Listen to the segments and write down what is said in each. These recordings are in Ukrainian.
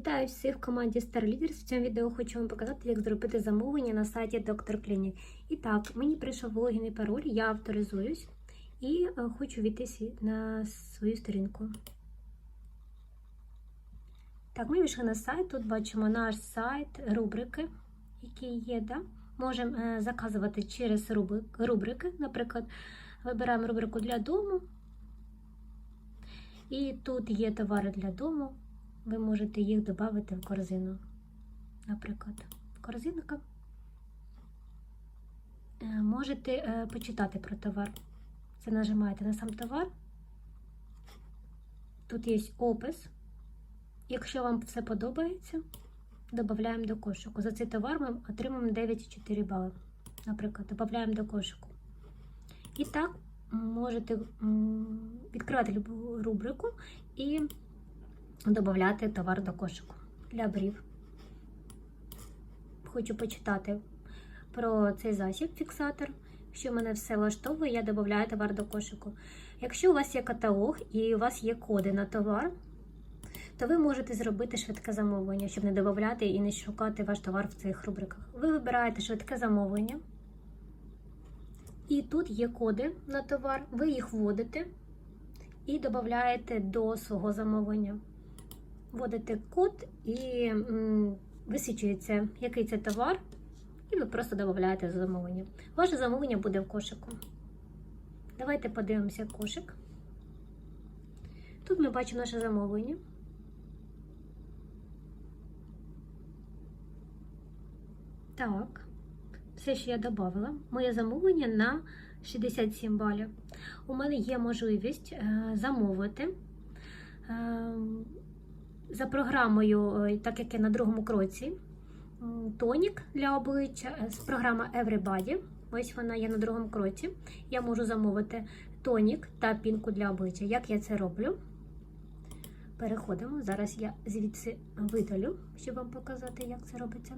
Вітаю всіх в команді Star Leaders. В цьому відео хочу вам показати, як зробити замовлення на сайті Dr. Clinic. І так, мені прийшов логін і пароль, я авторизуюсь і е, хочу війти на свою сторінку. Так, ми вийшли на сайт. Тут бачимо наш сайт, рубрики, які є. Да? Можемо е, заказувати через рубрики. Наприклад, вибираємо рубрику для дому. І тут є товари для дому. Ви можете їх додати в корзину. Наприклад, корзинка. Е, Можете е, почитати про товар. Це нажимаєте на сам товар. Тут є опис. Якщо вам все подобається, додаємо до кошику. За цей товар ми отримаємо 9,4 бали. Наприклад, додаємо до кошику. І так можете відкривати любу рубрику і додати товар до кошику для брів. Хочу почитати про цей засіб, фіксатор. Якщо мене все влаштовує, я додаю товар до кошику. Якщо у вас є каталог і у вас є коди на товар, то ви можете зробити швидке замовлення, щоб не додати і не шукати ваш товар в цих рубриках. Ви вибираєте швидке замовлення, і тут є коди на товар, ви їх вводите і додаєте до свого замовлення. Вводите код і висвічується, який це товар, і ви просто додаєте замовлення. Ваше замовлення буде в кошику. Давайте подивимося кошик. Тут ми бачимо наше замовлення. Так, все, що я додала, моє замовлення на 67 балів. У мене є можливість е, замовити. За програмою, е, так як я на другому кроці, тонік для обличчя е, з програма Everybody. Ось вона є на другому кроці. Я можу замовити тонік та пінку для обличчя. Як я це роблю? Переходимо. Зараз я звідси видалю, щоб вам показати, як це робиться.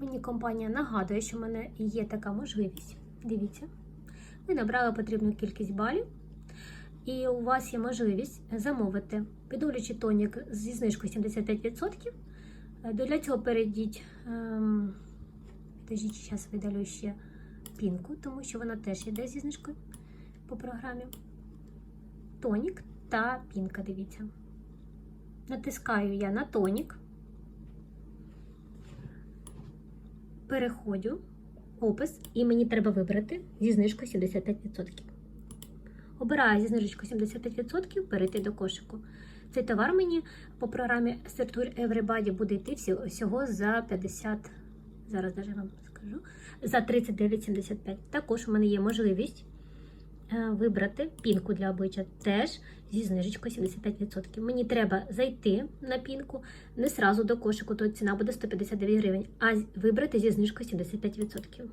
Мені компанія нагадує, що в мене є така можливість. Дивіться, ви набрали потрібну кількість балів. І у вас є можливість замовити підолючий тонік зі знижкою 75%. Е, Для цього перейдіть, ем, підождіть, зараз видалю ще пінку, тому що вона теж йде зі знижкою по програмі. Тонік та пінка, дивіться. Натискаю я на тонік, переходжу опис, і мені треба вибрати зі знижкою 75%. Обираю зі знижечкою 75% перейти до кошику. Цей товар мені по програмі Sertur Everybody буде йти всього за 50, зараз даже вам скажу, за 39,75. Також у мене є можливість е, вибрати пінку для обличчя теж зі знижечкою 75%. Мені треба зайти на пінку не сразу до кошику, то ціна буде 159 гривень, а вибрати зі знижкою 75%.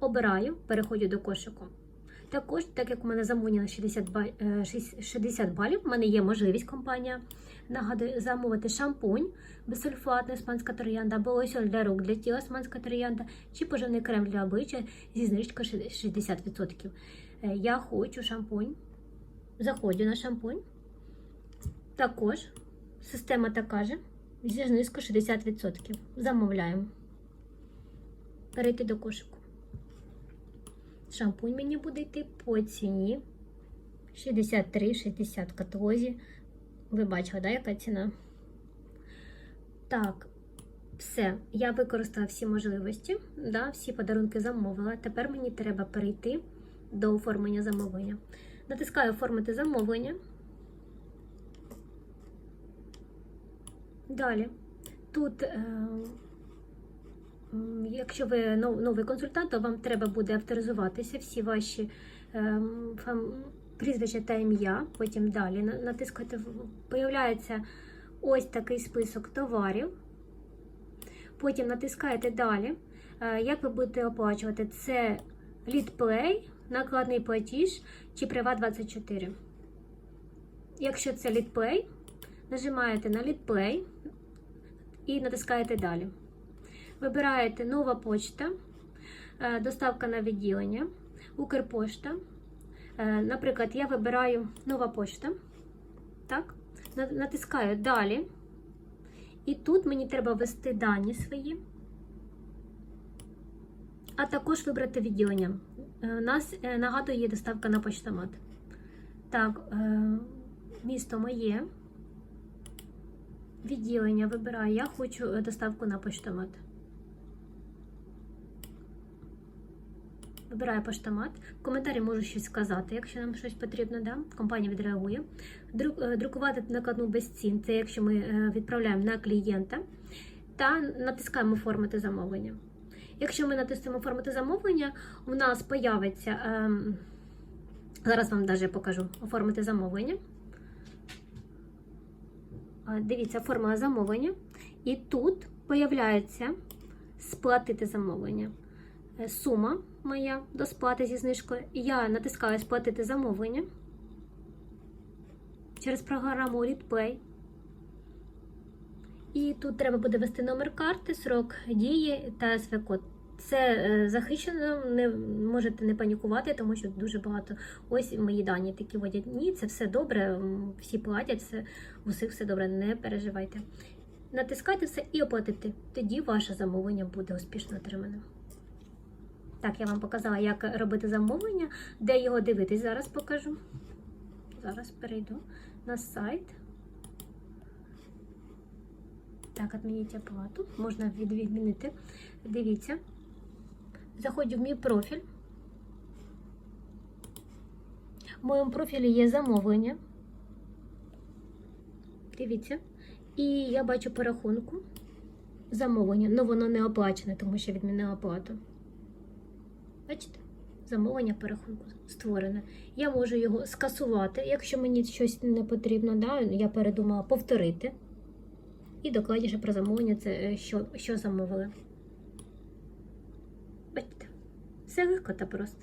Обираю, переходжу до кошику. Також, так як у мене замовлення на 60 балів, 60 балів, в мене є можливість компанія нагадую, замовити шампунь безсульфатний іспанська троянда, або лосьон для рук для тіла іспанська троянда, чи поживний крем для обличчя зі знижкою 60%. Е, Я хочу шампунь. Заходжу на шампунь. Також система така же, зі знижкою 60%. Замовляємо. Перейти до кошику. Шампунь мені буде йти по ціні 63,60 в каталозі. Ви бачили, да, яка ціна? Так, все. Я використала всі можливості, да, всі подарунки замовила. Тепер мені треба перейти до оформлення замовлення. Натискаю оформити замовлення. Далі. Тут. Е Якщо ви новий консультант, то вам треба буде авторизуватися всі ваші ем, прізвища та ім'я. Потім далі на- натискати. Появляється ось такий список товарів. Потім натискаєте далі. Е, Як ви будете оплачувати? Це LeadPlay, накладний платіж чи Privat24. Якщо це LeadPlay, нажимаєте на LeadPlay і натискаєте далі. Вибираєте нова почта, е, доставка на відділення, Укрпошта. Е, Наприклад, я вибираю нова почта. Так? Натискаю далі. І тут мені треба ввести дані свої, а також вибрати відділення. У нас е, нагадує є доставка на поштомат. Так, місто моє. Відділення вибираю. Я хочу доставку на поштомат. Вибираю поштомат. В коментарі можу щось сказати, якщо нам щось потрібно, да? компанія відреагує. Е, Друкувати накладну без цін це якщо ми е, відправляємо на клієнта та натискаємо оформити замовлення. Якщо ми натиснемо оформити замовлення, у нас появиться. ем, Зараз вам навіть покажу оформити замовлення. Дивіться, оформила замовлення. І тут появляється сплатити замовлення. Е, Сума моя до сплати зі знижкою. Я натискаю сплатити замовлення через програму ReadPay. І тут треба буде ввести номер карти, срок дії та СВ-код. Це е, захищено, не можете не панікувати, тому що дуже багато. Ось мої дані такі водять. Ні, це все добре, всі платять, все, у всіх все добре, не переживайте. Натискайте все і оплатити. Тоді ваше замовлення буде успішно отримане. Так, я вам показала, як робити замовлення, де його дивитись. Зараз покажу. Зараз перейду на сайт. Так, відмініть оплату. Можна від- відмінити. Дивіться. Заходжу в мій профіль. В моєму профілі є замовлення. Дивіться. І я бачу по рахунку замовлення. Ну, воно не оплачене, тому що відмінила оплату. Бачите? Замовлення перерахунку створене. Я можу його скасувати, якщо мені щось не потрібно, да? я передумала повторити. І докладніше про замовлення, це е, що, що замовили. Бачите? Все легко та просто.